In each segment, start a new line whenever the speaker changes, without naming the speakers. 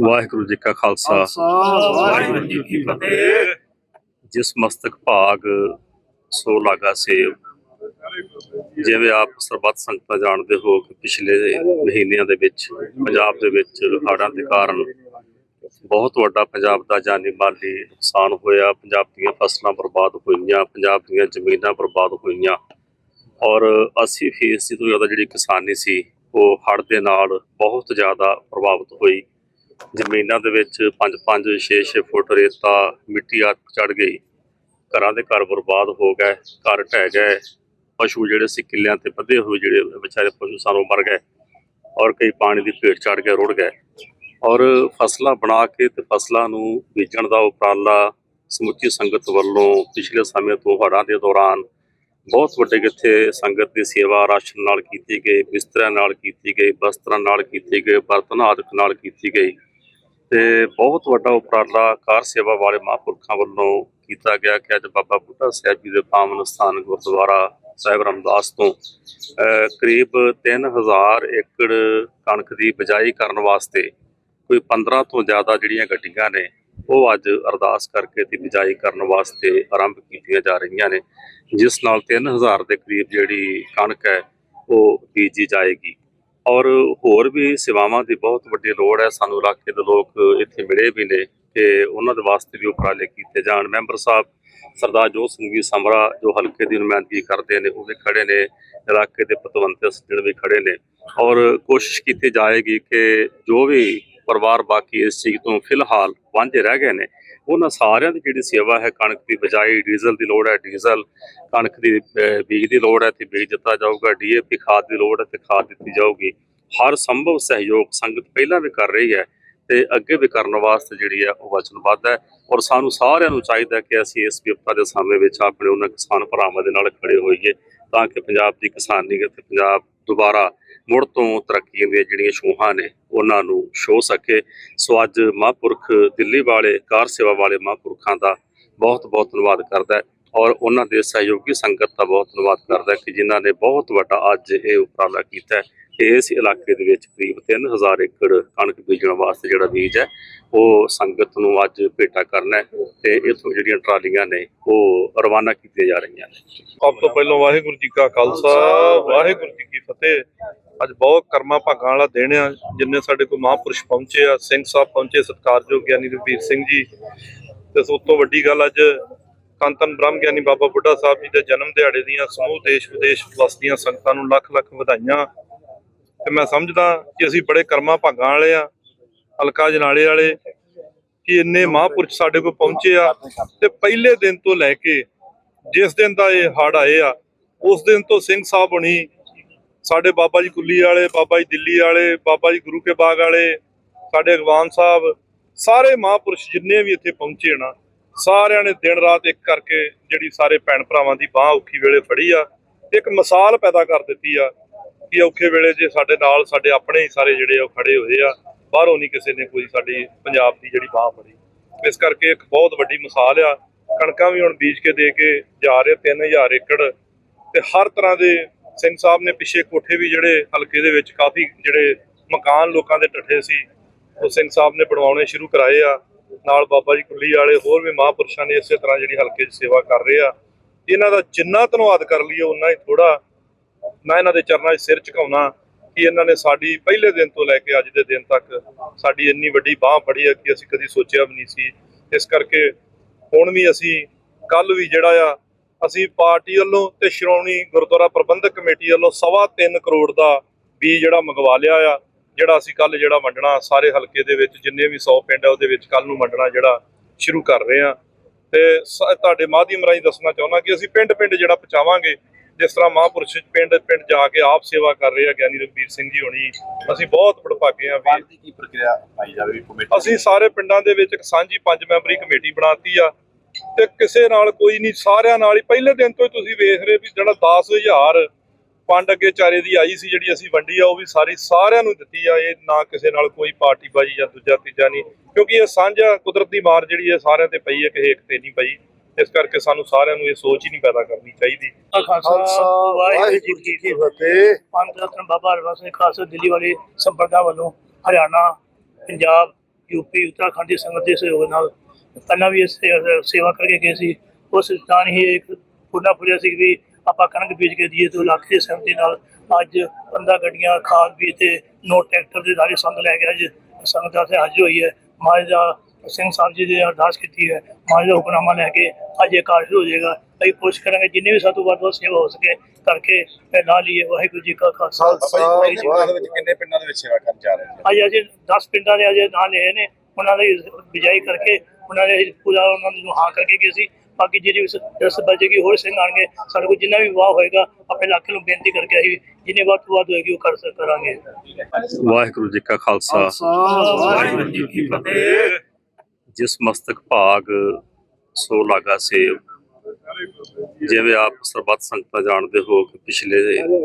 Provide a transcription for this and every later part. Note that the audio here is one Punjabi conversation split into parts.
ਵਾਹਿਗੁਰੂ ਜੀ ਕਾ ਖਾਲਸਾ।
ਵਾਹਿਗੁਰੂ ਜੀ ਕੀ ਫਤਿਹ।
ਜਿਸ ਮਸਤਕ ਭਾਗ ਸੋ ਲਾਗਾ ਸੇਵ। ਜਿਵੇਂ ਆਪ ਸਰਬੱਤ ਸੰਗਤਾਂ ਜਾਣਦੇ ਹੋ ਕਿ ਪਿਛਲੇ ਮਹੀਨਿਆਂ ਦੇ ਵਿੱਚ ਪੰਜਾਬ ਦੇ ਵਿੱਚ ਹੜ੍ਹਾਂ ਦੇ ਕਾਰਨ ਬਹੁਤ ਵੱਡਾ ਪੰਜਾਬ ਦਾ ਜਾਨੀ ਮਾਲੀ ਨੁਕਸਾਨ ਹੋਇਆ। ਪੰਜਾਬ ਦੀਆਂ ਫਸਲਾਂ ਬਰਬਾਦ ਹੋਈਆਂ ਪੰਜਾਬ ਦੀਆਂ ਜ਼ਮੀਨਾਂ ਬਰਬਾਦ ਹੋਈਆਂ। ਔਰ 80 ਫੀਸਦੀ ਤੋਂ ਜ਼ਿਆਦਾ ਜਿਹੜੀ ਕਿਸਾਨੀ ਸੀ ਉਹ ਹੜ੍ਹ ਦੇ ਨਾਲ ਬਹੁਤ ਜ਼ਿਆਦਾ ਪ੍ਰਭਾਵਿਤ ਹੋਈ। ਜ਼ਮੀਨਾਂ ਦੇ ਵਿੱਚ 5-5 6-6 ਫੁੱਟ ਰੇਤਾ, ਮਿੱਟੀ ਆ ਚੜ ਗਈ। ਘਰਾਂ ਦੇ ਘਰ ਬਰਬਾਦ ਹੋ ਗਏ, ਘਰ ਢਹਿ ਗਏ। ਪਸ਼ੂ ਜਿਹੜੇ ਸੀ ਕਿੱਲਿਆਂ ਤੇ ਬੱਧੇ ਹੋਏ, ਜਿਹੜੇ ਵਿਚਾਰੇ ਪਸ਼ੂ ਸਾਨੂੰ ਮਰ ਗਏ ਔਰ ਕਈ ਪਾਣੀ ਦੀ ਭੇਟ ਚੜ ਕੇ ਰੁੜ ਗਏ। ਔਰ ਫਸਲਾਂ ਬਣਾ ਕੇ ਤੇ ਫਸਲਾਂ ਨੂੰ ਬੀਜਣ ਦਾ ਉਪਰਾਲਾ ਸਮੁੱਚੀ ਸੰਗਤ ਵੱਲੋਂ ਪਿਛਲੇ ਸਮੇਂ ਤੋਂ ਹੜ੍ਹਾਂ ਦੇ ਦੌਰਾਨ ਬਹੁਤ ਵੱਡੇ ਕਿੱਥੇ ਸੰਗਤ ਦੀ ਸੇਵਾ ਰਾਸ਼ਨ ਨਾਲ ਕੀਤੀ ਗਈ, ਬਿਸਤਰਿਆਂ ਨਾਲ ਕੀਤੀ ਗਈ, ਬਸਤਰਾਂ ਨਾਲ ਕੀਤੀ ਗਈ, ਬਰਤਨ ਆਦਿਕ ਨਾਲ ਕੀਤੀ ਗਈ। ਤੇ ਬਹੁਤ ਵੱਡਾ ਉਪਰਾਲਾ ਕਾਰ ਸੇਵਾ ਵਾਲੇ ਮਹਾਂਪੁਰਖਾਂ ਵੱਲੋਂ ਕੀਤਾ ਗਿਆ ਕਿ ਅੱਜ ਬਾਬਾ ਬੁੱਢਾ ਸਾਹਿਬ ਜੀ ਦੇ ਪਾਵਨ ਸਥਾਨ ਗੁਰਦੁਆਰਾ ਸਾਹਿਬ ਰਮਦਾਸ ਤੋਂ ਅਹ, ਕਰੀਬ 3000 ਏਕੜ ਕਣਕ ਦੀ ਬਿਜਾਈ ਕਰਨ ਵਾਸਤੇ ਕੋਈ 15 ਤੋਂ ਜ਼ਿਆਦਾ ਜਿਹੜੀਆਂ ਗੱਡੀਆਂ ਨੇ ਉਹ ਅੱਜ ਅਰਦਾਸ ਕਰਕੇ ਦੀ ਬਿਜਾਈ ਕਰਨ ਵਾਸਤੇ ਆਰੰਭ ਕੀਤੀਆਂ ਜਾ ਰਹੀਆਂ ਨੇ ਜਿਸ ਨਾਲ 3000 ਦੇ ਕਰੀਬ ਜਿਹੜੀ ਕਣਕ ਹੈ ਉਹ ਬੀਜੀ ਜਾਏਗੀ। ਔਰ ਹੋਰ ਵੀ ਸੇਵਾਵਾਂ ਦੀ ਬਹੁਤ ਵੱਡੀ ਲੋੜ ਹੈ। ਸਾਨੂੰ ਇਲਾਕੇ ਦੇ ਲੋਕ ਇੱਥੇ ਮਿਲੇ ਵੀ ਨੇ ਕਿ ਉਹਨਾਂ ਦੇ ਵਾਸਤੇ ਵੀ ਉਪਰਾਲੇ ਕੀਤੇ ਜਾਣ। ਮੈਂਬਰ ਸਾਹਿਬ ਸਰਦਾਰ ਜੋਤ ਸਿੰਘ ਜੀ ਸਮਰਾ ਜੋ ਹਲਕੇ ਦੀ ਨੁਮਾਇੰਦਗੀ ਕਰਦੇ ਨੇ, ਉਹ ਵੀ ਖੜੇ ਨੇ। ਇਲਾਕੇ ਦੇ ਪਤਵੰਤੇ ਸੱਜਣ ਵੀ ਖੜੇ ਨੇ। ਔਰ ਕੋਸ਼ਿਸ਼ ਕੀਤੀ ਜਾਏਗੀ ਕਿ ਜੋ ਵੀ ਪਰਿਵਾਰ ਬਾਕੀ ਇਸ ਚੀਜ਼ ਤੋਂ ਫਿਲਹਾਲ ਵਾਂਝੇ ਰਹਿ ਗਏ ਨੇ ਉਹਨਾਂ ਸਾਰਿਆਂ ਦੀ ਜਿਹੜੀ ਸੇਵਾ ਹੈ, ਕਣਕ ਦੀ ਬਜਾਈ ਡੀਜ਼ਲ ਦੀ ਲੋੜ ਹੈ, ਡੀਜ਼ਲ ਕਣਕ ਦੀ ਬੀਜ ਦੀ ਲੋੜ ਹੈ, ਤੇ ਬੀਜ ਦਿੱਤਾ ਜਾਊਗਾ, ਡੀਏਪੀ ਖਾਦ ਦੀ ਲੋੜ ਹੈ ਤੇ ਖਾਦ ਦਿੱਤੀ ਜਾਊਗੀ। ਹਰ ਸੰਭਵ ਸਹਿਯੋਗ ਸੰਗਤ ਪਹਿਲਾਂ ਵੀ ਕਰ ਰਹੀ ਹੈ ਤੇ ਅੱਗੇ ਵੀ ਕਰਨ ਵਾਸਤੇ ਜਿਹੜੀ ਹੈ, ਉਹ ਵਚਨਬੱਧ ਹੈ ਔਰ ਸਾਨੂੰ ਸਾਰਿਆਂ ਨੂੰ ਚਾਹੀਦਾ ਕਿ ਅਸੀਂ ਇਸ ਵਿਪਤਾ ਦੇ ਸਮੇਂ ਵਿੱਚ ਆਪਣੇ ਉਹਨਾਂ ਕਿਸਾਨ ਭਰਾਵਾਂ ਦੇ ਨਾਲ ਖੜੇ ਹੋਈਏ ਤਾਂ ਕਿ ਪੰਜਾਬ ਦੀ ਕਿਸਾਨੀ ਅਤੇ ਪੰਜਾਬ ਦੁਬਾਰਾ ਮੁੜ ਤੋਂ ਤਰੱਕੀ ਦੀਆਂ ਜਿਹੜੀਆਂ ਛੂਹਾਂ ਨੇ, ਉਹਨਾਂ ਨੂੰ ਛੋ ਸਕੇ। ਸੋ ਅੱਜ ਮਹਾਂਪੁਰਖ ਦਿੱਲੀ ਵਾਲੇ, ਕਾਰ ਸੇਵਾ ਵਾਲੇ ਮਹਾਂਪੁਰਖਾਂ ਦਾ ਬਹੁਤ ਬਹੁਤ ਧੰਨਵਾਦ ਕਰਦਾ ਔਰ ਉਹਨਾਂ ਦੇ ਸਹਿਯੋਗੀ ਸੰਗਤ ਦਾ ਬਹੁਤ ਧੰਨਵਾਦ ਕਰਦਾ ਕਿ ਜਿਨ੍ਹਾਂ ਨੇ ਬਹੁਤ ਵੱਡਾ ਅੱਜ ਇਹ ਉਪਰਾਲਾ ਕੀਤਾ ਹੈ ਕਿ ਇਸ ਇਲਾਕੇ ਦੇ ਵਿੱਚ ਕਰੀਬ 3000 ਏਕੜ ਕਣਕ ਬੀਜਣ ਵਾਸਤੇ ਜਿਹੜਾ ਬੀਜ ਹੈ, ਉਹ ਸੰਗਤ ਨੂੰ ਅੱਜ ਭੇਟਾ ਕਰਨਾ ਹੈ ਤੇ ਇਥੋਂ ਜਿਹੜੀਆਂ ਟਰਾਲੀਆਂ ਨੇ, ਉਹ ਰਵਾਨਾ ਕੀਤੀਆਂ ਜਾ ਰਹੀਆਂ ਨੇ।
ਸਭ ਤੋਂ ਪਹਿਲਾਂ ਵਾਹਿਗੁਰੂ ਜੀ ਕਾ ਖਾਲਸਾ, ਵਾਹਿਗੁਰੂ ਜੀ ਕੀ ਫਤਿਹ। ਅੱਜ ਬਹੁਤ ਕਰਮਾ ਭਾਗਾਂ ਵਾਲਾ ਦਿਨ ਆ, ਜਿੰਨੇ ਸਾਡੇ ਕੋਲ ਮਹਾਂਪੁਰਸ਼ ਪਹੁੰਚੇ ਆ, ਸਿੰਘ ਸਾਹਿਬ ਪਹੁੰਚੇ, ਸਤਿਕਾਰਯੋਗ ਗਿਆਨੀ ਰਵੀਰ ਸਿੰਘ ਜੀ। ਤੇ ਸਭ ਤੋਂ ਵੱਡੀ ਗੱਲ ਅੱਜ ਧੰਨ ਧੰਨ ਬ੍ਰਹਮ ਗਿਆਨੀ ਬਾਬਾ ਬੁੱਢਾ ਸਾਹਿਬ ਜੀ ਦੇ ਜਨਮ ਦਿਹਾੜੇ ਦੀਆਂ, ਸਮੂਹ ਦੇਸ਼ ਵਿਦੇਸ਼ ਵਸਦੀਆਂ ਸੰਗਤਾਂ ਨੂੰ ਲੱਖ ਲੱਖ ਵਧਾਈਆਂ। ਤੇ ਮੈਂ ਸਮਝਦਾ ਕਿ ਅਸੀਂ ਬੜੇ ਕਰਮਾ ਭਾਗਾਂ ਵਾਲੇ ਆ, ਹਲਕਾ ਜਨਾਲੇ ਵਾਲੇ, ਕਿ ਇੰਨੇ ਮਹਾਂਪੁਰਸ਼ ਸਾਡੇ ਕੋਲ ਪਹੁੰਚੇ ਆ। ਤੇ ਪਹਿਲੇ ਦਿਨ ਤੋਂ ਲੈ ਕੇ ਜਿਸ ਦਿਨ ਦਾ ਇਹ ਹੜ ਆਏ ਆ, ਉਸ ਦਿਨ ਤੋਂ ਸਿੰਘ ਸਾਹਿਬ ਹੁਣੀ ਸਾਡੇ ਬਾਬਾ ਜੀ ਕੁੱਲੀ ਵਾਲੇ, ਬਾਬਾ ਜੀ ਦਿੱਲੀ ਵਾਲੇ, ਬਾਬਾ ਜੀ ਗੁਰੂ ਕੇ ਬਾਗ ਵਾਲੇ, ਸਾਡੇ ਅਗਵਾਨ ਸਾਹਿਬ, ਸਾਰੇ ਮਹਾਂਪੁਰਸ਼ ਜਿੰਨੇ ਵੀ ਇੱਥੇ ਪਹੁੰਚੇ ਨਾ, ਸਾਰਿਆਂ ਨੇ ਦਿਨ ਰਾਤ ਇੱਕ ਕਰਕੇ ਜਿਹੜੀ ਸਾਰੇ ਭੈਣ ਭਰਾਵਾਂ ਦੀ ਬਾਹ ਔਖੀ ਵੇਲੇ ਫੜੀ ਆ, ਇੱਕ ਮਿਸਾਲ ਪੈਦਾ ਕਰ ਦਿੱਤੀ ਆ, ਕਿ ਔਖੇ ਵੇਲੇ ਜੇ ਸਾਡੇ ਨਾਲ ਸਾਡੇ ਆਪਣੇ ਹੀ ਸਾਰੇ ਜਿਹੜੇ ਆ ਉਹ ਖੜੇ ਹੋਏ ਆ, ਬਾਹਰੋਂ ਨਹੀਂ ਕਿਸੇ ਨੇ ਕੋਈ ਸਾਡੀ ਪੰਜਾਬ ਦੀ ਜਿਹੜੀ ਬਾਹ ਫੜੀ। ਇਸ ਕਰਕੇ ਇੱਕ ਬਹੁਤ ਵੱਡੀ ਮਿਸਾਲ ਆ, ਕਣਕਾਂ ਵੀ ਹੁਣ ਬੀਜ ਕੇ ਦੇ ਕੇ ਜਾ ਰਹੇ 3000 ਏਕੜ, ਤੇ ਹਰ ਤਰ੍ਹਾਂ ਦੇ ਸਿੰਘ ਸਾਹਿਬ ਨੇ ਪਿੱਛੇ ਕੋਠੇ ਵੀ ਜਿਹੜੇ ਹਲਕੇ ਦੇ ਵਿੱਚ ਕਾਫੀ ਜਿਹੜੇ ਮਕਾਨ ਲੋਕਾਂ ਦੇ ਟੱਠੇ ਸੀ, ਉਹ ਸਿੰਘ ਸਾਹਿਬ ਨੇ ਬਣਵਾਉਣੇ ਸ਼ੁਰੂ ਕਰਾਏ ਆ। ਨਾਲ ਬਾਬਾ ਜੀ ਕੁੱਲੀ ਵਾਲੇ, ਹੋਰ ਵੀ ਮਹਾਂਪੁਰਸ਼ਾਂ ਨੇ ਇਸੇ ਤਰ੍ਹਾਂ ਜਿਹੜੀ ਹਲਕੇ 'ਚ ਸੇਵਾ ਕਰ ਰਹੇ ਆ। ਇਹਨਾਂ ਦਾ ਜਿੰਨਾ ਧੰਨਵਾਦ ਕਰ ਲਈਏ ਉਨਾ ਹੀ ਥੋੜਾ ਮੈਂ ਇਹਨਾਂ ਦੇ ਚਰਨਾਂ 'ਚ ਸਿਰ ਝੁਕਾਉਣਾ ਕਿ ਇਹਨਾਂ ਨੇ ਸਾਡੀ ਪਹਿਲੇ ਦਿਨ ਤੋਂ ਲੈ ਕੇ ਅੱਜ ਦੇ ਦਿਨ ਤੱਕ ਸਾਡੀ ਇੰਨੀ ਵੱਡੀ ਬਾਹ ਫੜੀ ਆ ਕਿ ਅਸੀਂ ਕਦੀ ਸੋਚਿਆ ਵੀ ਨਹੀਂ ਸੀ। ਇਸ ਕਰਕੇ ਹੁਣ ਵੀ ਅਸੀਂ ਕੱਲ ਵੀ ਜਿਹੜਾ ਆ ਅਸੀਂ ਪਾਰਟੀ ਵੱਲੋਂ ਤੇ ਸ਼੍ਰੋਮਣੀ ਗੁਰਦੁਆਰਾ ਪ੍ਰਬੰਧਕ ਕਮੇਟੀ ਵੱਲੋਂ ਸਵਾ ਤਿੰਨ ਕਰੋੜ ਦਾ ਬੀਜ ਜਿਹੜਾ ਮੰਗਵਾ ਲਿਆ ਆ ਜਿਹੜਾ ਅਸੀਂ ਕੱਲ ਜਿਹੜਾ ਵੰਡਣਾ ਸਾਰੇ ਹਲਕੇ ਦੇ ਵਿੱਚ ਜਿੰਨੇ ਵੀ 100 ਪਿੰਡ ਆ ਉਹਦੇ ਵਿੱਚ ਕੱਲ ਨੂੰ ਵੰਡਣਾ ਜਿਹੜਾ ਸ਼ੁਰੂ ਕਰ ਰਹੇ ਆ। ਤੇ ਤੁਹਾਡੇ ਮਾਧਿਅਮ ਰਾਹੀਂ ਦੱਸਣਾ ਚਾਹੁੰਦਾ ਕਿ ਅਸੀਂ ਪਿੰਡ ਪਿੰਡ ਜਿਹੜਾ ਪਹੁੰਚਾਵਾਂਗੇ ਜਿਸ ਤਰ੍ਹਾਂ ਮਹਾਂਪੁਰਸ਼ ਪਿੰਡ ਪਿੰਡ ਜਾ ਕੇ ਆਪ ਸੇਵਾ ਕਰ ਰਹੇ ਆ ਗਿਆਨੀ ਰਘਬੀਰ ਸਿੰਘ ਜੀ ਹੋਣੀ ਅਸੀਂ ਬਹੁਤ ਬੜਭਾਗੇ ਆ ਵੀ
ਕੀ ਪ੍ਰਕਿਰਿਆ ਪਾਈ ਜਾਵੇ ਕਮੇਟੀ
ਅਸੀਂ ਸਾਰੇ ਪਿੰਡਾਂ ਦੇ ਵਿੱਚ ਇੱਕ ਸਾਂਝੀ ਪੰਜ ਮੈਂਬਰੀ ਕਮੇਟੀ ਬਣਾਤੀ ਆ ਤੇ ਕਿਸੇ ਨਾਲ ਕੋਈ ਨਹੀਂ ਸਾਰਿਆਂ ਨਾਲ ਹੀ। ਪਹਿਲੇ ਦਿਨ ਤੋਂ ਹੀ ਤੁਸੀਂ ਵੇਖ ਰਹੇ ਵੀ ਜਿਹੜਾ 10000 ਪੰਡ ਅੱਗੇ ਚਾਰੇ ਦੀ ਆਈ ਸੀ ਜਿਹੜੀ ਅਸੀਂ ਵੰਡੀ ਆ ਉਹ ਵੀ ਸਾਰੀ ਸਾਰਿਆਂ ਨੂੰ ਦਿੱਤੀ ਆ। ਇਹ ਨਾ ਕਿਸੇ ਨਾਲ ਕੋਈ ਪਾਰਟੀ ਬਾਜੀ ਜਾਂ ਦੂਜਾ ਤੀਜਾ ਨਹੀਂ ਕਿਉਂਕਿ ਇਹ ਸਾਂਝਾ ਕੁਦਰਤ ਦੀ ਮਾਰ ਜਿਹੜੀ ਹੈ ਸਾਰਿਆਂ ਤੇ ਪਈ ਹੈ ਕਿਸੇ ਇੱਕ ਤੇ ਨਹੀਂ ਪਈ। ਇਸ ਕਰਕੇ ਸਾਨੂੰ ਸਾਰਿਆਂ ਨੂੰ ਇਹ ਸੋਚ ਹੀ ਨਹੀਂ ਪੈਦਾ ਕਰਨੀ ਚਾਹੀਦੀ।
ਖਾਲਸਾ ਵਾਹਿਗੁਰੂ ਜੀ ਕੀ ਫਤਿਹ। ਪੰਜ ਰਤਨ ਬਾਬਾ ਹਰਵੰਸ ਸਿੰਘ ਖਾਲਸਾ ਦਿੱਲੀ ਵਾਲੇ ਸੰਪਰਦਾਇ ਵੱਲੋਂ ਹਰਿਆਣਾ ਪੰਜਾਬ
ਯੂਪੀ ਉੱਤਰਾਖੰਡ ਦੀ ਸੰਗਤ ਦੇ ਸਹਿਯੋਗ ਨਾਲ ਪਹਿਲਾਂ ਵੀ ਇਸ ਸੇ- ਸੇਵਾ ਕਰਕੇ ਗਏ ਸੀ ਉਸ ਦੌਰਾਨ ਹੀ ਇੱਕ ਪੂਰਾ ਪੁਰਿਆ ਸੀ ਵੀ ਆਪਾਂ ਕਣਕ ਬੀਜ ਕੇ ਦੀਏ ਤੋਂ ਲੱਖ ਦੀ ਸਹਿਮਤੀ ਨਾਲ ਅੱਜ 15 ਗੱਡੀਆਂ ਖਾਦ ਵੀ ਤੇ ਨੋ ਟਰੈਕਟਰ ਦੇ ਸਾਰੇ ਸੰਗ ਲੈ ਕੇ ਅੱਜ ਸੰਗਤ ਦਾ ਤੇ ਹਾਜ਼ਰ ਹੋਈ ਹੈ ਮਹਾਰਾਜ ਦਾ ਸਿੰਘ ਸਾਹਿਬ ਜੀ ਦੀ ਅਰਦਾਸ ਕੀਤੀ ਹੈ ਮਹਾਰਾਜ ਦਾ ਹੁਕਮਨਾਮਾ ਲੈ ਕੇ ਅੱਜ ਇਹ ਕਾਰਜ ਹੋ ਜਾਏਗਾ ਅਸੀਂ ਕੋਸ਼ਿਸ਼ ਕਰਾਂਗੇ ਜਿੰਨੇ ਵੀ ਸਾਤੋਂ ਵੱਧ ਵੱਧ ਸੇਵਾ ਹੋ ਸਕੇ ਕਰਕੇ ਇਹ ਲਾ ਲਈਏ ਵਾਹਿਗੁਰੂ ਜੀ ਕਾ ਖਾਲਸਾ
ਬਾਬਾ ਜੀ ਪਿੰਡਾਂ ਦੇ ਵਿੱਚ ਕਿੰਨੇ ਪਿੰਡਾਂ ਦੇ ਵਿੱਚ ਸੇਵਾ ਕਰਨ ਜਾ ਰਹੇ ਨੇ
ਅੱਜ ਅਸੀਂ 10 ਪਿੰਡਾਂ ਦੇ ਅਜੇ ਨਾਂ ਲਏ ਨੇ ਉਹਨਾਂ ਦੀ ਬਿਜਾਈ ਕਰਕੇ ਉਹਨਾਂ ਦੇ ਪੂਰਾ ਉਹਨਾਂ ਨੂੰ ਹਾਂ ਕਰਕੇ ਗਏ ਸੀ। ਬਾਕੀ ਜਿਹੜੀ ਦਸ ਬਚੇਗੀ ਹੋਰ ਸਿੰਘ ਆਣਗੇ ਸਾਡੇ ਕੋਲ ਜਿੰਨਾ ਵੀ ਵਾਹ ਹੋਏਗਾ ਆਪਣੇ ਇਲਾਕੇ ਨੂੰ ਬੇਨਤੀ ਕਰਕੇ ਅਸੀਂ ਜਿੰਨੇ ਵੱਧ ਤੋਂ ਵੱਧ ਹੋਏਗੀ ਉਹ ਕਰ ਸਕ ਕਰਾਂਗੇ।
ਵਾਹਿਗੁਰੂ ਜੀ ਕਾ ਖਾਲਸਾ।
ਖਾਲਸਾ
ਵਾਹਿਗੁਰੂ ਜੀ ਕੀ ਫਤਿਹ। ਜਿਸ ਮਸਤਕ ਭਾਗ ਸੋ ਲਾਗਾ ਸੇਵ ਜਿਵੇਂ ਆਪ ਸਰਬੱਤ ਸੰਗਤਾਂ ਜਾਣਦੇ ਹੋ ਕਿ ਪਿਛਲੇ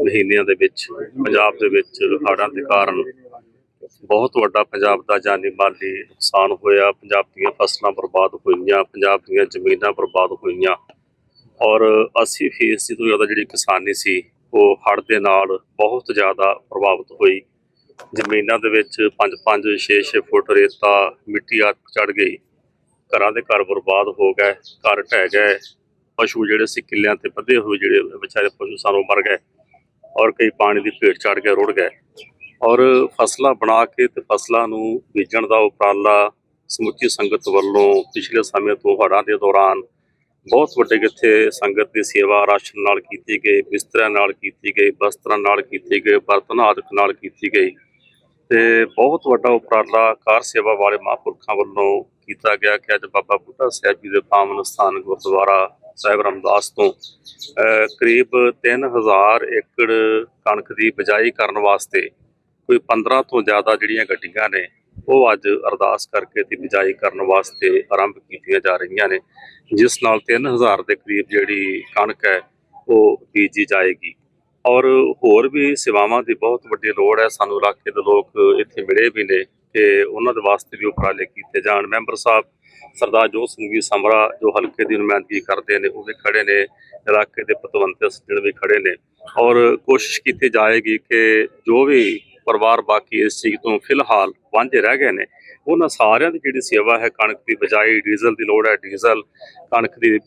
ਮਹੀਨਿਆਂ ਦੇ ਵਿੱਚ ਪੰਜਾਬ ਦੇ ਵਿੱਚ ਹੜ੍ਹਾਂ ਦੇ ਕਾਰਨ ਬਹੁਤ ਵੱਡਾ ਪੰਜਾਬ ਦਾ ਜਾਨੀ ਮਾਲੀ ਨੁਕਸਾਨ ਹੋਇਆ। ਪੰਜਾਬ ਦੀਆਂ ਫਸਲਾਂ ਬਰਬਾਦ ਹੋਈਆਂ, ਪੰਜਾਬ ਦੀਆਂ ਜ਼ਮੀਨਾਂ ਬਰਬਾਦ ਹੋਈਆਂ ਔਰ 80 ਫੀਸਦੀ ਤੋਂ ਜ਼ਿਆਦਾ ਜਿਹੜੀ ਕਿਸਾਨੀ ਸੀ, ਉਹ ਹੜ੍ਹ ਦੇ ਨਾਲ ਬਹੁਤ ਜ਼ਿਆਦਾ ਪ੍ਰਭਾਵਿਤ ਹੋਈ। ਜ਼ਮੀਨਾਂ ਦੇ ਵਿੱਚ 5-5 6-6 ਫੁੱਟ ਰੇਤਾ, ਮਿੱਟੀ ਆ ਚੜ ਗਈ। ਘਰਾਂ ਦੇ ਘਰ ਬਰਬਾਦ ਹੋ ਗਏ, ਘਰ ਢਹਿ ਗਏ। ਪਸ਼ੂ ਜਿਹੜੇ ਸੀ ਕਿੱਲਿਆਂ ਤੇ ਬੱਧੇ ਹੋਏ, ਜਿਹੜੇ ਵਿਚਾਰੇ ਪਸ਼ੂ ਸਾਨੂੰ ਮਰ ਗਏ ਔਰ ਕਈ ਪਾਣੀ ਦੀ ਭੇਟ ਚੜ ਕੇ ਰੁੜ ਗਏ। ਔਰ ਫਸਲਾਂ ਬਣਾ ਕੇ ਤੇ ਫਸਲਾਂ ਨੂੰ ਬੀਜਣ ਦਾ ਉਪਰਾਲਾ ਸਮੁੱਚੀ ਸੰਗਤ ਵੱਲੋਂ ਪਿਛਲੇ ਸਮੇਂ ਤੋਂ ਹੜ੍ਹਾਂ ਦੇ ਦੌਰਾਨ ਬਹੁਤ ਵੱਡੇ ਕਿੱਥੇ ਸੰਗਤ ਦੀ ਸੇਵਾ ਰਾਸ਼ਨ ਨਾਲ ਕੀਤੀ ਗਈ ਬਿਸਤਰਿਆਂ ਨਾਲ ਕੀਤੀ ਗਈ ਬਸਤਰਾਂ ਨਾਲ ਕੀਤੀ ਗਈ ਬਰਤਨ ਆਦਿਕ ਨਾਲ ਕੀਤੀ ਗਈ ਤੇ ਬਹੁਤ ਵੱਡਾ ਉਪਰਾਲਾ ਕਾਰ ਸੇਵਾ ਵਾਲੇ ਮਹਾਂਪੁਰਖਾਂ ਵੱਲੋਂ ਕੀਤਾ ਗਿਆ ਕਿ ਅੱਜ ਬਾਬਾ ਬੁੱਢਾ ਸਾਹਿਬ ਜੀ ਦੇ ਪਾਵਨ ਸਥਾਨ ਗੁਰਦੁਆਰਾ ਸਾਹਿਬ ਰਮਦਾਸ ਤੋਂ ਅਹ, ਕਰੀਬ 3000 ਏਕੜ ਕਣਕ ਦੀ ਬਿਜਾਈ ਕਰਨ ਵਾਸਤੇ ਕੋਈ 15 ਤੋਂ ਜ਼ਿਆਦਾ ਜਿਹੜੀਆਂ ਗੱਡੀਆਂ ਨੇ, ਉਹ ਅੱਜ ਅਰਦਾਸ ਕਰਕੇ ਤੇ ਬਿਜਾਈ ਕਰਨ ਵਾਸਤੇ ਆਰੰਭ ਕੀਤੀਆਂ ਜਾ ਰਹੀਆਂ ਨੇ, ਜਿਸ ਨਾਲ 3000 ਦੇ ਕਰੀਬ ਜਿਹੜੀ ਕਣਕ ਹੈ, ਉਹ ਬੀਜੀ ਜਾਏਗੀ। ਔਰ ਹੋਰ ਵੀ ਸੇਵਾਵਾਂ ਦੀ ਬਹੁਤ ਵੱਡੀ ਲੋੜ ਹੈ, ਸਾਨੂੰ ਇਲਾਕੇ ਦੇ ਲੋਕ ਇੱਥੇ ਮਿਲੇ ਵੀ ਨੇ ਕਿ ਉਹਨਾਂ ਦੇ ਵਾਸਤੇ ਵੀ ਉਪਰਾਲੇ ਕੀਤੇ ਜਾਣ। ਮੈਂਬਰ ਸਾਹਿਬ ਸਰਦਾਰ ਜੋਤ ਸਿੰਘ ਜੀ ਸਮਰਾ ਜੋ ਹਲਕੇ ਦੀ ਨੁਮਾਇੰਦਗੀ ਕਰਦੇ ਨੇ, ਉਹ ਵੀ ਖੜੇ ਨੇ, ਇਲਾਕੇ ਦੇ ਪਤਵੰਤੇ ਸੱਜਣ ਵੀ ਖੜੇ ਨੇ। ਔਰ ਕੋਸ਼ਿਸ਼ ਕੀਤੀ ਜਾਏਗੀ ਕਿ ਜੋ ਵੀ ਪਰਿਵਾਰ ਬਾਕੀ ਇਸ ਚੀਜ਼ ਤੋਂ ਫਿਲਹਾਲ ਵਾਂਝੇ ਰਹਿ ਗਏ ਨੇ। ਉਹਨਾਂ ਸਾਰਿਆਂ ਦੀ ਜਿਹੜੀ ਸੇਵਾ ਹੈ, ਕਣਕ ਦੀ ਬਜਾਈ, ਡੀਜ਼ਲ ਦੀ ਲੋੜ ਹੈ, ਡੀਜ਼ਲ, ਕਣਕ ਦੀ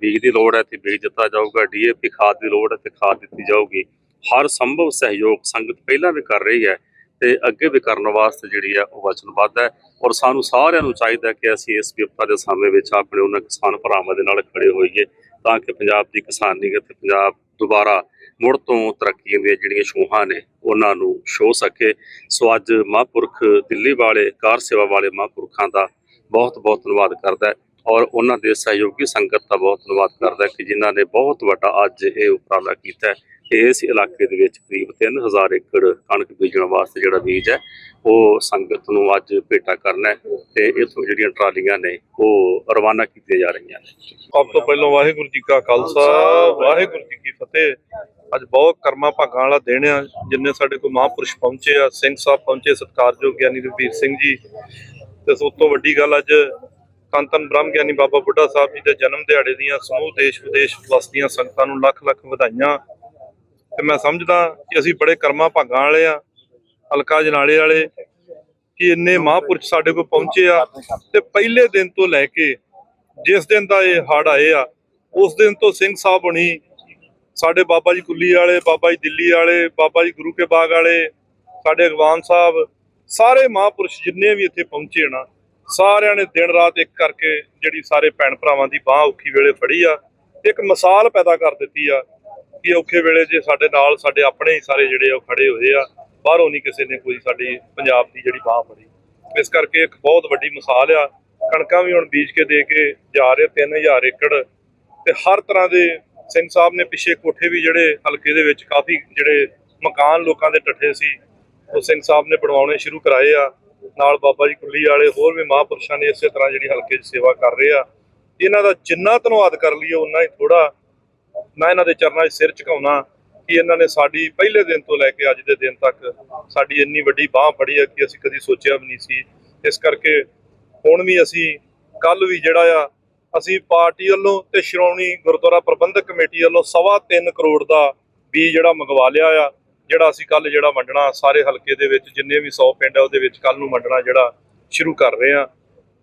ਬੀਜ ਦੀ ਲੋੜ ਹੈ ਤੇ ਬੀਜ ਦਿੱਤਾ ਜਾਊਗਾ, ਡੀਏਪੀ ਖਾਦ ਦੀ ਲੋੜ ਹੈ ਤੇ ਖਾਦ ਦਿੱਤੀ ਜਾਊਗੀ। ਹਰ ਸੰਭਵ ਸਹਿਯੋਗ ਸੰਗਤ ਪਹਿਲਾਂ ਵੀ ਕਰ ਰਹੀ ਹੈ ਤੇ ਅੱਗੇ ਵੀ ਕਰਨ ਵਾਸਤੇ ਜਿਹੜੀ ਹੈ, ਉਹ ਵਚਨਬੱਧ ਹੈ ਔਰ ਸਾਨੂੰ ਸਾਰਿਆਂ ਨੂੰ ਚਾਹੀਦਾ ਕਿ ਅਸੀਂ ਇਸ ਵਿਪਤਾ ਦੇ ਸਮੇਂ ਵਿੱਚ ਆਪਣੇ ਉਹਨਾਂ ਕਿਸਾਨ ਭਰਾਵਾਂ ਦੇ ਨਾਲ ਖੜੇ ਹੋਈਏ ਤਾਂ ਕਿ ਪੰਜਾਬ ਦੀ ਕਿਸਾਨੀ ਅਤੇ ਪੰਜਾਬ ਦੁਬਾਰਾ ਮੁੜ ਤੋਂ ਤਰੱਕੀ ਦੀਆਂ ਜਿਹੜੀਆਂ ਛੂਹਾਂ ਨੇ, ਉਹਨਾਂ ਨੂੰ ਛੋ ਸਕੇ। ਸੋ ਅੱਜ ਮਹਾਂਪੁਰਖ ਦਿੱਲੀ ਵਾਲੇ, ਕਾਰ ਸੇਵਾ ਵਾਲੇ ਮਹਾਂਪੁਰਖਾਂ ਦਾ ਬਹੁਤ ਬਹੁਤ ਧੰਨਵਾਦ ਕਰਦਾ ਹੈ ਔਰ ਉਹਨਾਂ ਦੇ ਸਹਿਯੋਗੀ ਸੰਗਤ ਦਾ ਬਹੁਤ ਧੰਨਵਾਦ ਕਰਦਾ ਕਿ ਜਿਨ੍ਹਾਂ ਨੇ ਬਹੁਤ ਵੱਡਾ ਅੱਜ ਇਹ ਉਪਰਾਲਾ ਕੀਤਾ ਇਸ ਇਲਾਕੇ ਦੇ ਵਿੱਚ ਕਰੀਬ 3000 ਏਕੜ ਕਣਕ ਬੀਜਣ ਵਾਸਤੇ ਜਿਹੜਾ ਬੀਜ ਹੈ, ਉਹ ਸੰਗਤ ਨੂੰ ਅੱਜ ਭੇਟਾ ਕਰਨਾ ਹੈ ਤੇ ਇਥੋਂ ਜਿਹੜੀਆਂ ਟਰਾਲੀਆਂ ਨੇ, ਉਹ ਰਵਾਨਾ ਕੀਤੀਆਂ ਜਾ ਰਹੀਆਂ ਨੇ।
ਸਭ ਤੋਂ ਪਹਿਲਾਂ ਵਾਹਿਗੁਰੂ ਜੀ ਕਾ ਖਾਲਸਾ, ਵਾਹਿਗੁਰੂ ਜੀ ਕੀ ਫਤਿਹ। ਅੱਜ ਬਹੁਤ ਕਰਮਾ ਭਾਗਾਂ ਵਾਲਾ ਦਿਨ ਆ, ਜਿੰਨੇ ਸਾਡੇ ਕੋਲ ਮਹਾਂਪੁਰਸ਼ ਪਹੁੰਚੇ ਆ, ਸਿੰਘ ਸਾਹਿਬ ਪਹੁੰਚੇ, ਸਤਿਕਾਰਯੋਗ ਗਿਆਨੀ ਰਵੀਰ ਸਿੰਘ ਜੀ। ਤੇ ਸਭ ਤੋਂ ਵੱਡੀ ਗੱਲ ਅੱਜ ਤਨ ਬ੍ਰਹਮ ਗਿਆਨੀ ਬਾਬਾ ਬੁੱਢਾ ਸਾਹਿਬ ਜੀ ਦੇ ਜਨਮ ਦਿਹਾੜੇ ਦੀਆਂ ਸਮੂਹ ਦੇਸ਼ ਵਿਦੇਸ਼ ਵਸਦੀਆਂ ਸੰਗਤਾਂ ਨੂੰ ਲੱਖ ਲੱਖ ਵਧਾਈਆਂ। ਤੇ ਮੈਂ ਸਮਝਦਾ ਕਿ ਅਸੀਂ ਬੜੇ ਕਰਮਾ ਭਾਗਾਂ ਵਾਲੇ ਆ, ਹਲਕਾ ਜਨਾਲੇ ਵਾਲੇ, ਕਿ ਇੰਨੇ ਮਹਾਂਪੁਰਸ਼ ਸਾਡੇ ਕੋਲ ਪਹੁੰਚੇ ਆ ਤੇ ਪਹਿਲੇ ਦਿਨ ਤੋਂ ਲੈ ਕੇ ਜਿਸ ਦਿਨ ਦਾ ਇਹ ਹੜ ਆਏ ਆ, ਉਸ ਦਿਨ ਤੋਂ ਸਿੰਘ ਸਾਹਿਬ ਹੁਣੀ ਸਾਡੇ ਬਾਬਾ ਜੀ ਕੁੱਲੀ ਵਾਲੇ, ਬਾਬਾ ਜੀ ਦਿੱਲੀ ਵਾਲੇ, ਬਾਬਾ ਜੀ ਗੁਰੂ ਕੇ ਬਾਗ ਵਾਲੇ, ਸਾਡੇ ਅਗਵਾਨ ਸਾਹਿਬ, ਸਾਰੇ ਮਹਾਂਪੁਰਸ਼ ਜਿੰਨੇ ਵੀ ਇੱਥੇ ਪਹੁੰਚੇ ਨਾ, ਸਾਰਿਆਂ ਨੇ ਦਿਨ ਰਾਤ ਇੱਕ ਕਰਕੇ ਜਿਹੜੀ ਸਾਰੇ ਭੈਣ ਭਰਾਵਾਂ ਦੀ ਬਾਹ ਔਖੀ ਵੇਲੇ ਫੜੀ ਆ, ਇੱਕ ਮਿਸਾਲ ਪੈਦਾ ਕਰ ਦਿੱਤੀ ਆ ਕਿ ਔਖੇ ਵੇਲੇ ਜੇ ਸਾਡੇ ਨਾਲ, ਸਾਡੇ ਆਪਣੇ ਹੀ ਸਾਰੇ ਜਿਹੜੇ ਆ ਉਹ ਖੜੇ ਹੋਏ ਆ, ਬਾਹਰੋਂ ਨਹੀਂ ਕਿਸੇ ਨੇ ਕੋਈ ਸਾਡੀ ਪੰਜਾਬ ਦੀ ਜਿਹੜੀ ਬਾਹ ਫੜੀ। ਇਸ ਕਰਕੇ ਇੱਕ ਬਹੁਤ ਵੱਡੀ ਮਿਸਾਲ ਆ, ਕਣਕਾਂ ਵੀ ਹੁਣ ਬੀਜ ਕੇ ਦੇ ਕੇ ਜਾ ਰਹੇ 3000 ਏਕੜ। ਤੇ ਹਰ ਤਰ੍ਹਾਂ ਦੇ ਸਿੰਘ ਸਾਹਿਬ ਨੇ ਪਿੱਛੇ ਕੋਠੇ ਵੀ ਜਿਹੜੇ ਹਲਕੇ ਦੇ ਵਿੱਚ ਕਾਫੀ ਜਿਹੜੇ ਮਕਾਨ ਲੋਕਾਂ ਦੇ ਟੱਠੇ ਸੀ, ਉਹ ਸਿੰਘ ਸਾਹਿਬ ਨੇ ਬਣਵਾਉਣੇ ਸ਼ੁਰੂ ਕਰਾਏ ਆ। ਨਾਲ ਬਾਬਾ ਜੀ ਕੁੱਲੀ ਵਾਲੇ ਹੋਰ ਵੀ ਮਹਾਂਪੁਰਸ਼ਾਂ ਨੇ ਇਸੇ ਤਰ੍ਹਾਂ ਜਿਹੜੀ ਹਲਕੇ 'ਚ ਸੇਵਾ ਕਰ ਰਹੇ ਆ। ਇਹਨਾਂ ਦਾ ਜਿੰਨਾ ਧੰਨਵਾਦ ਕਰ ਲਈਏ ਉਨਾ ਹੀ ਥੋੜਾ ਮੈਂ ਇਹਨਾਂ ਦੇ ਚਰਨਾਂ 'ਚ ਸਿਰ ਝੁਕਾਉਣਾ ਕਿ ਇਹਨਾਂ ਨੇ ਸਾਡੀ ਪਹਿਲੇ ਦਿਨ ਤੋਂ ਲੈ ਕੇ ਅੱਜ ਦੇ ਦਿਨ ਤੱਕ ਸਾਡੀ ਇੰਨੀ ਵੱਡੀ ਬਾਹ ਫੜੀ ਹੈ ਕਿ ਅਸੀਂ ਕਦੀ ਸੋਚਿਆ ਵੀ ਨਹੀਂ ਸੀ। ਇਸ ਕਰਕੇ ਹੁਣ ਵੀ ਅਸੀਂ ਕੱਲ ਵੀ ਜਿਹੜਾ ਆ, ਅਸੀਂ ਪਾਰਟੀ ਵੱਲੋਂ ਤੇ ਸ਼੍ਰੋਮਣੀ ਗੁਰਦੁਆਰਾ ਪ੍ਰਬੰਧਕ ਕਮੇਟੀ ਵੱਲੋਂ ਸਵਾ ਤਿੰਨ ਕਰੋੜ ਦਾ ਬੀਜ ਜਿਹੜਾ ਮੰਗਵਾ ਲਿਆ ਆ, ਜਿਹੜਾ ਅਸੀਂ ਕੱਲ ਜਿਹੜਾ ਵੰਡਣਾ, ਸਾਰੇ ਹਲਕੇ ਦੇ ਵਿੱਚ ਜਿੰਨੇ ਵੀ 100 ਪਿੰਡ ਆ, ਉਹਦੇ ਵਿੱਚ ਕੱਲ ਨੂੰ ਵੰਡਣਾ ਜਿਹੜਾ ਸ਼ੁਰੂ ਕਰ ਰਹੇ ਹਾਂ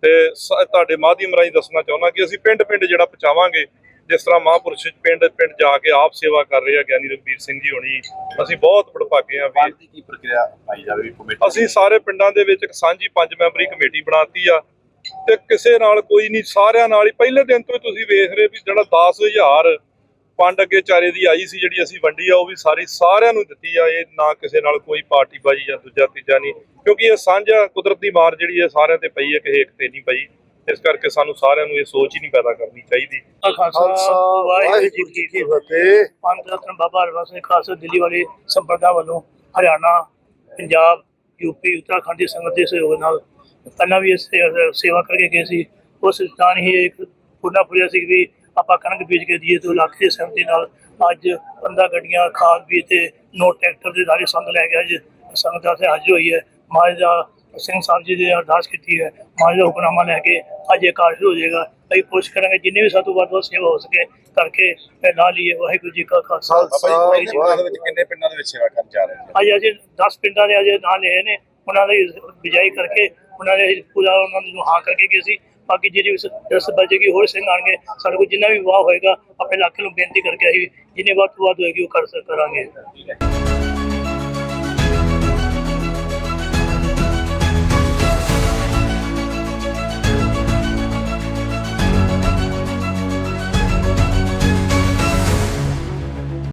ਤੇ ਸ- ਤੁਹਾਡੇ ਮਾਧਿਅਮ ਰਾਹੀਂ ਦੱਸਣਾ ਚਾਹੁੰਦਾ ਕਿ ਅਸੀਂ ਪਿੰਡ ਪਿੰਡ ਜਿਹੜਾ ਪਹੁੰਚਾਵਾਂਗੇ ਜਿਸ ਤਰ੍ਹਾਂ ਮਹਾਂਪੁਰਸ਼ ਪਿੰਡ ਪਿੰਡ ਜਾ ਕੇ ਆਪ ਸੇਵਾ ਕਰ ਰਹੇ ਆ ਗਿਆਨੀ ਰਘਬੀਰ ਸਿੰਘ ਜੀ ਹੋਣੀ ਅਸੀਂ ਬਹੁਤ ਵਡਭਾਗੇ ਆ ਵੀ
ਦੀ ਕੀ ਪ੍ਰਕਿਰਿਆ ਪਾਈ ਜਾਵੇ ਕਮੇਟੀ
ਅਸੀਂ ਸਾਰੇ ਪਿੰਡਾਂ ਦੇ ਵਿੱਚ ਇੱਕ ਸਾਂਝੀ ਪੰਜ ਮੈਂਬਰੀ ਕਮੇਟੀ ਬਣਾਤੀ ਆ ਤੇ ਕਿਸੇ ਨਾਲ ਕੋਈ ਨਹੀਂ ਸਾਰਿਆਂ ਨਾਲ ਹੀ। ਪਹਿਲੇ ਦਿਨ ਤੋਂ ਹੀ ਤੁਸੀਂ ਵੇਖ ਰਹੇ ਵੀ ਜਿਹੜਾ 10000 ਪੰਡ ਅੱਗੇ ਚਾਰੇ ਦੀ ਆਈ ਸੀ ਜਿਹੜੀ ਅਸੀਂ ਵੰਡੀ ਆ ਉਹ ਵੀ ਸਾਰੀ ਸਾਰਿਆਂ ਨੂੰ ਦਿੱਤੀ ਆ। ਇਹ ਨਾ ਕਿਸੇ ਨਾਲ ਕੋਈ ਪਾਰਟੀ ਬਾਜੀ ਜਾਂ ਦੂਜਾ ਤੀਜਾ ਨਹੀਂ ਕਿਉਂਕਿ ਇਹ ਸਾਂਝਾ ਕੁਦਰਤ ਦੀ ਮਾਰ ਜਿਹੜੀ ਹੈ ਸਾਰਿਆਂ ਤੇ ਪਈ ਹੈ ਕਿਸੇ ਇੱਕ ਤੇ ਨਹੀਂ ਪਈ। ਇਸ ਕਰਕੇ ਸਾਨੂੰ ਸਾਰਿਆਂ ਨੂੰ ਇਹ ਸੋਚ ਹੀ ਨਹੀਂ ਪੈਦਾ ਕਰਨੀ ਚਾਹੀਦੀ।
ਖਾਲਸਾ ਵਾਹਿਗੁਰੂ ਜੀ ਕੀ ਫਤਿਹ।
ਪੰਜ ਰਤਨ ਬਾਬਾ ਹਰਵੰਸ ਸਿੰਘ ਖਾਲਸਾ ਦਿੱਲੀ ਵਾਲੇ ਸੰਪਰਦਾ ਵੱਲੋਂ ਹਰਿਆਣਾ ਪੰਜਾਬ ਯੂਪੀ ਉੱਤਰਾਖੰਡ ਦੀ ਸੰਗਤ ਦੇ ਸਹਿਯੋਗ ਨਾਲ ਪਹਿਲਾਂ ਵੀ ਇਸ ਸੇਵਾ ਕਰਕੇ ਗਏ ਸੀ। ਉਸ ਦੌਰਾਨ ਹੀ ਇੱਕ ਪੁਰਨਾ ਫੁਰਿਆ ਸੀ ਵੀ ਆਪਾਂ ਕਣਕ ਬੀਜ ਕੇ ਦੀਏ ਤੋਂ ਲੱਖ ਦੀ ਸਹਿਮਤੀ ਨਾਲ ਅੱਜ 15 ਗੱਡੀਆਂ ਖਾਦ ਵੀ ਤੇ ਨੋ ਟਰੈਕਟਰ ਦੇ ਸਾਰੇ ਸੰਦ ਲੈ ਕੇ ਅੱਜ ਸੰਗਤ ਸੇ ਹਾਜ਼ਰ ਹੋਈ ਹੈ। ਮਹਾਰਾਜ ਦਾ ਸਿੰਘ ਸਾਹਿਬ ਜੀ ਨੇ ਅਰਦਾਸ ਕੀਤੀ ਹੈ ਮਹਾਰਾਜ ਦਾ ਹੁਕਮਨਾਮਾ ਲੈ ਕੇ ਅੱਜ ਇਹ ਕਾਰਜ ਹੋ ਜਾਏਗਾ। ਅਸੀਂ ਕੋਸ਼ਿਸ਼ ਕਰਾਂਗੇ ਜਿੰਨੇ ਵੀ ਸਾਤੋਂ ਵੱਧ ਵੱਧ ਸੇਵਾ ਹੋ ਸਕੇ ਕਰਕੇ ਲਾ ਲਈਏ। ਵਾਹਿਗੁਰੂ ਜੀ ਕਾ ਖਾਲਸਾ।
ਦੇ
ਵਾਹਿਗੁਰੂ
ਵਿੱਚ ਕਿੰਨੇ ਪਿੰਡਾਂ ਦੇ ਵਿੱਚ ਸੇਵਾ ਕਰਨ ਜਾ ਰਹੇ ਜੀ
ਅੱਜ ਅਸੀਂ 10 ਪਿੰਡਾਂ ਦੇ ਅਜੇ ਨਾਂ ਲਏ ਨੇ। ਉਹਨਾਂ ਦੀ ਬਿਜਾਈ ਕਰਕੇ ਉਹਨਾਂ ਦੇ ਪੂਰਾ ਉਹਨਾਂ ਨੂੰ ਹਾਂ ਕਰਕੇ ਗਏ ਸੀ ਬਾਕੀ ਜਿਹੜੀ ਉਸ ਦਸ ਬਚੇਗੀ ਹੋਰ ਸਿੰਘ ਆਣਗੇ ਸਾਡੇ ਕੋਲ ਜਿੰਨਾ ਵੀ ਵਾਹ ਹੋਏਗਾ ਆਪਣੇ ਇਲਾਕੇ ਨੂੰ ਬੇਨਤੀ ਕਰਕੇ ਅਸੀਂ ਜਿੰਨੇ ਵੱਧ ਤੋਂ ਵੱਧ ਹੋਏਗੀ ਉਹ ਕਰ ਸਕ ਕਰਾਂਗੇ।
ਠੀਕ ਹੈ